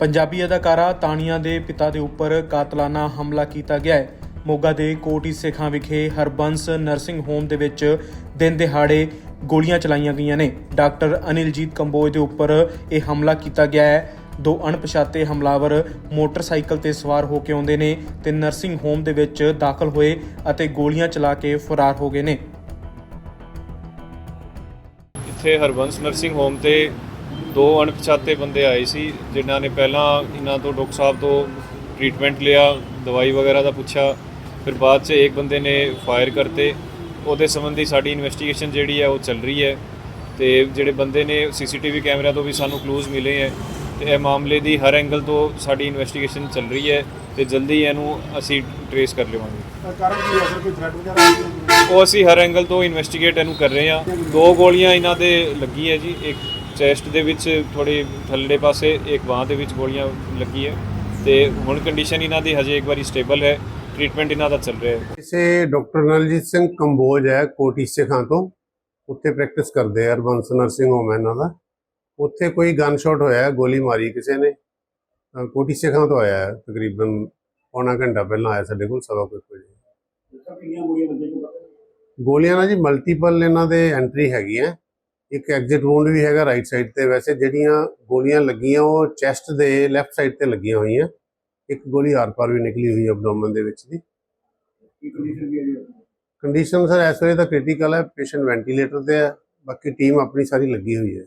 ਪੰਜਾਬੀ ਅਦਾਕਾਰਾ ਤਾਨੀਆ ਦੇ ਪਿਤਾ ਦੇ ਉੱਪਰ ਕਾਤਲਾਨਾ ਹਮਲਾ ਕੀਤਾ ਗਿਆ ਹੈ। ਮੋਗਾ ਦੇ ਕੋਟੀ ਸਿੱਖਾਂ ਵਿਖੇ ਹਰਬੰਸ ਨਰਸਿੰਗ ਹੋਮ ਦੇ ਵਿੱਚ ਦਿਨ ਦਿਹਾੜੇ ਗੋਲੀਆਂ ਚਲਾਈਆਂ ਗਈਆਂ ਨੇ। ਡਾਕਟਰ ਅਨਿਲਜੀਤ ਕੰਬੋਜ ਦੇ ਉੱਪਰ ਇਹ ਹਮਲਾ ਕੀਤਾ ਗਿਆ ਹੈ। ਦੋ ਅਣਪਛਾਤੇ ਹਮਲਾਵਰ ਮੋਟਰਸਾਈਕਲ ਤੇ ਸਵਾਰ ਹੋ ਕੇ ਆਉਂਦੇ ਨੇ ਤੇ ਨਰਸਿੰਗ ਹੋਮ ਦੇ ਵਿੱਚ ਦਾਖਲ ਹੋਏ ਅਤੇ ਗੋਲੀਆਂ ਚਲਾ ਕੇ ਫਰਾਰ ਹੋ ਗਏ ਨੇ। ਇੱਥੇ ਹਰਬੰਸ ਨਰਸਿੰਗ ਹੋਮ ਤੇ ਦੋ ਅਣਪਛਾਤੇ ਬੰਦੇ ਆਏ ਸੀ ਜਿਨ੍ਹਾਂ ਨੇ ਪਹਿਲਾਂ ਇਹਨਾਂ ਤੋਂ ਡਾਕਟਰ ਸਾਹਿਬ ਤੋਂ ਟ੍ਰੀਟਮੈਂਟ ਲਿਆ ਦਵਾਈ ਵਗੈਰਾ ਦਾ ਪੁੱਛਿਆ ਫਿਰ ਬਾਅਦ 'ਚ ਇੱਕ ਬੰਦੇ ਨੇ ਫਾਇਰ ਕਰਤੇ। ਉਹਦੇ ਸੰਬੰਧੀ ਸਾਡੀ ਇਨਵੈਸਟੀਗੇਸ਼ਨ ਜਿਹੜੀ ਹੈ ਉਹ ਚੱਲ ਰਹੀ ਹੈ। ਤੇ ਜਿਹੜੇ ਬੰਦੇ ਨੇ ਸੀਸੀਟੀਵੀ ਕੈਮਰਾ ਤੋਂ ਵੀ ਸਾਨੂੰ ਕਲੂਜ਼ ਮਿਲੇ ਹੈ ਤੇ ਇਹ ਮਾਮਲੇ ਦੀ ਹਰ ਐਂਗਲ ਤੋਂ ਸਾਡੀ ਇਨਵੈਸਟੀਗੇਸ਼ਨ ਚੱਲ ਰਹੀ ਹੈ ਤੇ ਜਲਦੀ ਇਹਨੂੰ ਅਸੀਂ ਟਰੇਸ ਕਰ ਲਵਾਂਗੇ ਕਾਰਨ ਕੀ ਹੈ? ਸਰ ਕੋਈ ਥ੍ਰੈਟ ਵਗੈਰਾ ਆਈ ਹੈ? ਉਹ ਅਸੀਂ ਹਰ ਐਂਗਲ ਤੋਂ ਇਨਵੈਸਟੀਗੇਟ ਇਹਨੂੰ ਕਰ ਰਹੇ ਹਾਂ। ਦੋ ਗੋਲੀਆਂ ਇਹਨਾਂ ਦੇ ਲੱਗੀ ਹੈ ਜੀ ਇੱਕ ਚੈਸਟ ਦੇ ਵਿੱਚ ਥੋੜੀ ਥੱਲੜੇ ਪਾਸੇ ਇੱਕ ਬਾਹ ਦੇ ਵਿੱਚ ਗੋਲੀਆਂ ਲੱਗੀ ਹੈ ਤੇ ਹੁਣ ਕੰਡੀਸ਼ਨ ਇਹਨਾਂ ਦੀ ਹਜੇ ਇੱਕ ਵਾਰੀ ਸਟੇਬਲ ਹੈ ਟ੍ਰੀਟਮੈਂਟ ਇਹਨਾਂ ਦਾ ਚੱਲ ਰਿਹਾ ਹੈ। ਕਿਸੇ ਡਾਕਟਰ ਨਲਜੀਤ ਸਿੰਘ ਕੰਬੋਜ ਹੈ ਕੋਟੀ ਸਿੱਖਾਂ ਤੋਂ ਉੱਥੇ ਪ੍ਰੈਕਟਿਸ ਕਰਦੇ ਆ ਹਰਬੰਸ ਨਰਸਿੰਗ ਹੋਮ ਇਹਨਾਂ ਦਾ। ਉੱਥੇ ਕੋਈ ਗਨ ਸ਼ਾਟ ਹੋਇਆ ਹੈ, ਗੋਲੀ ਮਾਰੀ ਕਿਸੇ ਨੇ ਕੋਟੀ ਸਿੱਖਾਂ ਤੋਂ ਆਇਆ ਹੈ, ਤਕਰੀਬਨ ਪੌਣਾ ਘੰਟਾ ਪਹਿਲਾਂ ਆਇਆ ਸਾਡੇ ਕੋਲ ਸਵਾ ਕੋਈ ਵਜੇ। ਗੋਲੀਆਂ ਨਾਲ ਜੀ ਮਲਟੀਪਲ ਇਹਨਾਂ ਦੇ ਐਂਟਰੀ ਹੈਗੀ ਹੈ ਇੱਕ ਐਗਜ਼ਿਟ ਵੂੰਡ ਵੀ ਹੈਗਾ ਰਾਈਟ ਸਾਈਡ ਤੇ। ਵੈਸੇ ਜਿਹੜੀਆਂ ਗੋਲੀਆਂ ਲੱਗੀਆਂ ਉਹ ਚੈਸਟ ਦੇ ਲੈਫਟ ਸਾਈਡ ਤੇ ਲੱਗੀਆਂ ਹੋਈਆਂ। ਇੱਕ ਗੋਲੀ ਆਰ-ਪਾਰ ਵੀ ਨਿਕਲੀ ਹੋਈ ਹੈ ਐਬਡੋਮਨ ਦੇ ਵਿੱਚ ਦੀ। ਕੰਡੀਸ਼ਨ ਸਰ ਇਸ ਵੇਲੇ ਤਾਂ ਕ੍ਰਿਟੀਕਲ ਹੈ ਪੇਸ਼ੈਂਟ ਵੈਂਟੀਲੇਟਰ ਤੇ ਹੈ। ਬਾਕੀ ਟੀਮ ਆਪਣੀ ਸਾਰੀ ਲੱਗੀ ਹੋਈ ਹੈ।